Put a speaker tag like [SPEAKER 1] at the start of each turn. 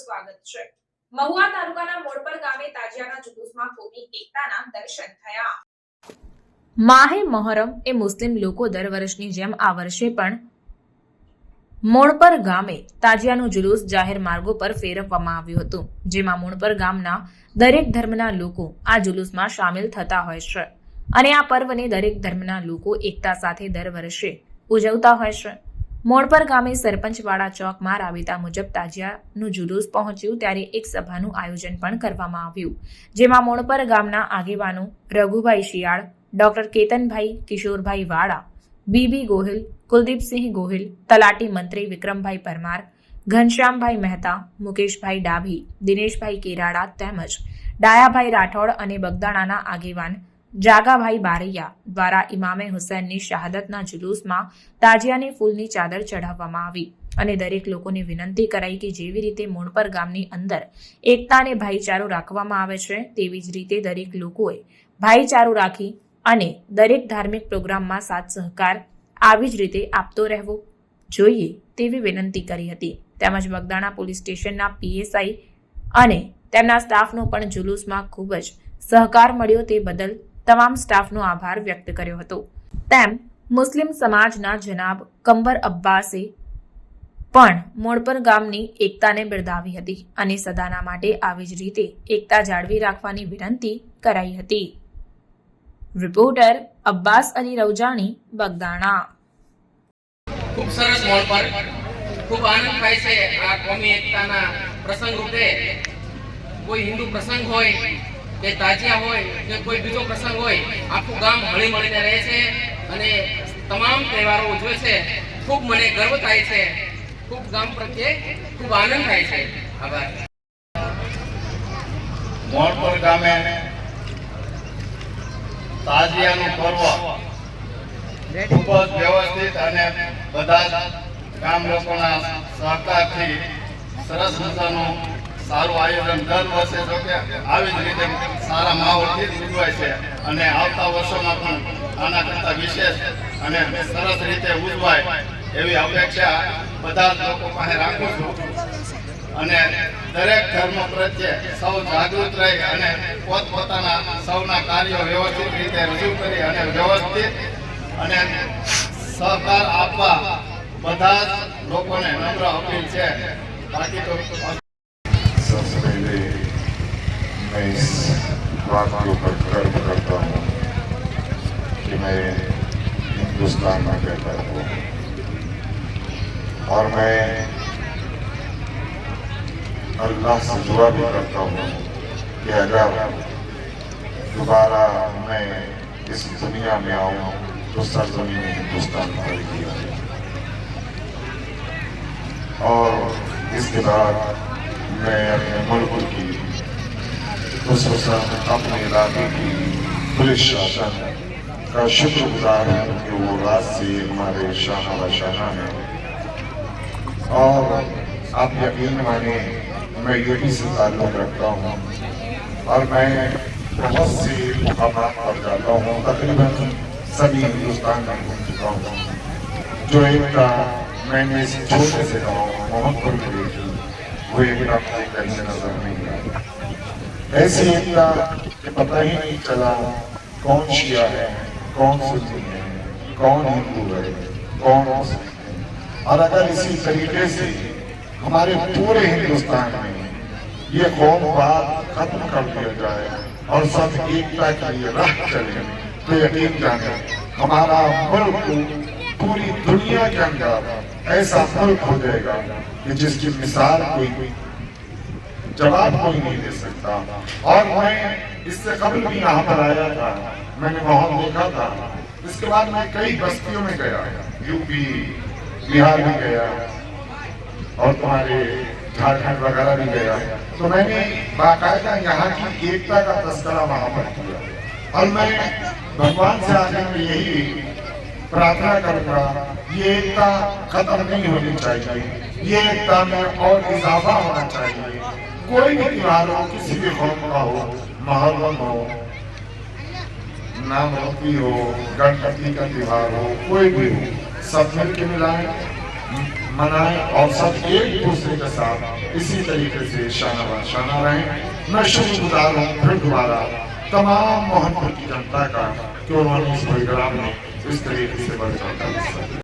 [SPEAKER 1] સ્વાગત છે. મહુવા તાલુકાના મોડપર ગામે તાજિયાના જુલુસમાં કોમી એકતાના દર્શન થયા. માહે મહોરમ એ મુસ્લિમ લોકો દર વર્ષની જેમ આ વર્ષે પણ મોણપર ગામે તાજિયાનું જુલુસ જાહેર માર્ગો પર ફેરવવામાં આવ્યું હતું, જેમાં મોણપર ગામના દરેક ધર્મના લોકો આ જુલુસમાં સામેલ થતા હોય છે અને આ પર્વને દરેક ધર્મના લોકો એકતા સાથે દર વર્ષે ઉજવતા હોય છે. મોણપર ગામે સરપંચવાડા ચોકમાં રાબેતા મુજબ તાજિયાનું જુલુસ પહોંચ્યું ત્યારે એક સભાનું આયોજન પણ કરવામાં આવ્યું, જેમાં મોણપર ગામના આગેવાનો રઘુભાઈ શિયાળ, ડોક્ટર કેતનભાઈ કિશોરભાઈ વાળા, બીબી ગોહિલ, કુલદીપસિંહ ગોહિલ, તલાટી મંત્રી વિક્રમભાઈ પરમાર, ઘનશ્યામભાઈ મહેતા, મુકેશભાઈ ડાભી, દિનેશભાઈ કેરાડા તેમજ ડાયાભાઈ રાઠોડ અને બગદાણાના આગેવાન જાગાભાઈ બારૈયા દ્વારા ઇમામે હુસૈનની શહાદતના જુલુસમાં તાજિયાની ફૂલની ચાદર ચઢાવવામાં આવી અને દરેક લોકોને વિનંતી કરાઈ કે જેવી રીતે મોણપર ગામની અંદર એકતા અને ભાઈચારો રાખવામાં આવે છે, તેવી જ રીતે દરેક લોકોએ ભાઈચારો રાખી અને દરેક ધાર્મિક પ્રોગ્રામમાં સાથ સહકાર આવી જ રીતે આપતો રહેવો જોઈએ તેવી વિનંતી કરી હતી. તેમજ બગદાણા પોલીસ સ્ટેશનના પીએસઆઈ અને તેમના સ્ટાફનો પણ જુલુસમાં ખૂબ જ સહકાર મળ્યો તે બદલ તમામ સ્ટાફનો આભાર વ્યક્ત કર્યો હતો. તેમ મુસ્લિમ સમાજના જનાબ કંબર અબ્બાસે પણ મોડપર ગામની એકતાને બિરદાવી હતી અને સદાના માટે આવી જ રીતે એકતા જાળવી રાખવાની વિનંતી કરાઈ હતી. રિપોર્ટર અબ્બાસ અલી રૌજાણી, બગદાણા.
[SPEAKER 2] ખૂબ સરસ મોડ પર ખૂબ આનંદ થાય છે આ કોમી એકતાના પ્રસંગ રૂપે. કોઈ હિન્દુ પ્રસંગ હોય કે તાજિયા હોય કે કોઈ બીજો પ્રસંગ હોય, આખું ગામ હળી મળીને રહે છે અને તમામ તહેવારો ઉજવે છે. ખૂબ મને ગર્વ થાય છે. ખૂબ ગામ પ્રત્યે ખૂબ આનંદ થાય છે. આભાર.
[SPEAKER 3] મોણપુર ગામે તાજિયાનું પર્વ ખૂબ જ વ્યવસ્થિત અને બધા ગામ લોકોના સહકારથી સરસ મજાનું સારું આયોજન દર વર્ષે જો કે આવી જ રીતે સારા માહોલથી ઉજવાય છે. અને આવતા વર્ષોમાં પણ આના કરતાં વિશેષ અને સરસ રીતે ઉજવાય એવી અપેક્ષા બધા લોકો પાસે રાખું છું. અને દરેક ધર્મ પ્રત્યે સૌ જાગૃત રહી અને પોતપોતાના સૌના કાર્યો વ્યવસ્થિત રીતે રજૂ કરી અને વ્યવસ્થિત અને સહકાર આપવા બધા લોકોને નમ્ર અપીલ છે. બાકી તો
[SPEAKER 4] میں اس بات کے اوپر گرو کرتا ہوں کہ میں ہندوستان میں پیدا ہوں اور میں اللہ سے دعا بھی کرتا ہوں کہ اگر دوبارہ میں اس دنیا میں آؤں تو سرزمین ہندوستان میں کی آؤں اور اس کے بعد میں اپنے ملک کی खुसूसन अपने इलाके की पुलिस शासन का शुक्रगुजार हूँ कि वो रात से हमारे शाह शाना है और आप यकीन माने मैं यूपी से ताल्लुक रखता हूँ और मैं बहुत से मुकाम पर जाता हूँ तकरीबन सभी हिंदुस्तान में घूम चुका हूँ जो एक का मैंने इस छोटे से गाँव मोहम्मदपुर में देखी वो एकता मुझे कहीं नजर नहीं ایسی عمدہ کہ پتہ ہی نہیں چلا کون شیعہ ہے، کون سنی ہے، کون ہندو ہے، کون مسلم ہے۔ اور اگر اسی طریقے سے ہمارے پورے ہندوستان میں یہ قوم بات ختم کر دیا جائے اور سب ایکتا کے لیے راہ چلے، تو یقین جانے ہمارا ملک پوری دنیا کے اندر ایسا ملک ہو جائے گا کہ جس کی مثال کوئی جواب کوئی نہیں دے سکتا۔ اور میں اس سے قبل بھی یہاں پر آیا تھا۔ میں نے ماحول دیکھا تھا۔ اس کے بعد میں کئی بستیوں میں گیا۔ یو پی، بہار بھی گیا۔ اور تمہارے جھارکھنڈ وغیرہ بھی گیا۔ تو میں نے باقاعدہ یہاں کی ایکتا کا تذکرہ وہاں پر کیا۔ اور میں بھگوان سے آگے میں یہی پرارتھنا کروں گا۔ یہ ایکتا ختم نہیں ہونی چاہیے۔ یہ ایکتا میں اور اضافہ ہونا چاہیے۔ کوئی بھی تیوہار ہو، کسی بھی خوف نہ ہو محرم ہو، نام ہوتی ہو، گنپتی کا تیوہار ہو، کوئی بھی ہو، سب مل کے ملائیں، منائیں اور سب ایک دوسرے کے ساتھ اسی طریقے سے شانہ بہ شانہ رہیں۔ میں شکر گزار ہوں پھر دوبارہ تمام محمد کی جنتا کا کہ
[SPEAKER 5] انہوں نے اس پروگرام میں اس طریقے سے بڑھ کر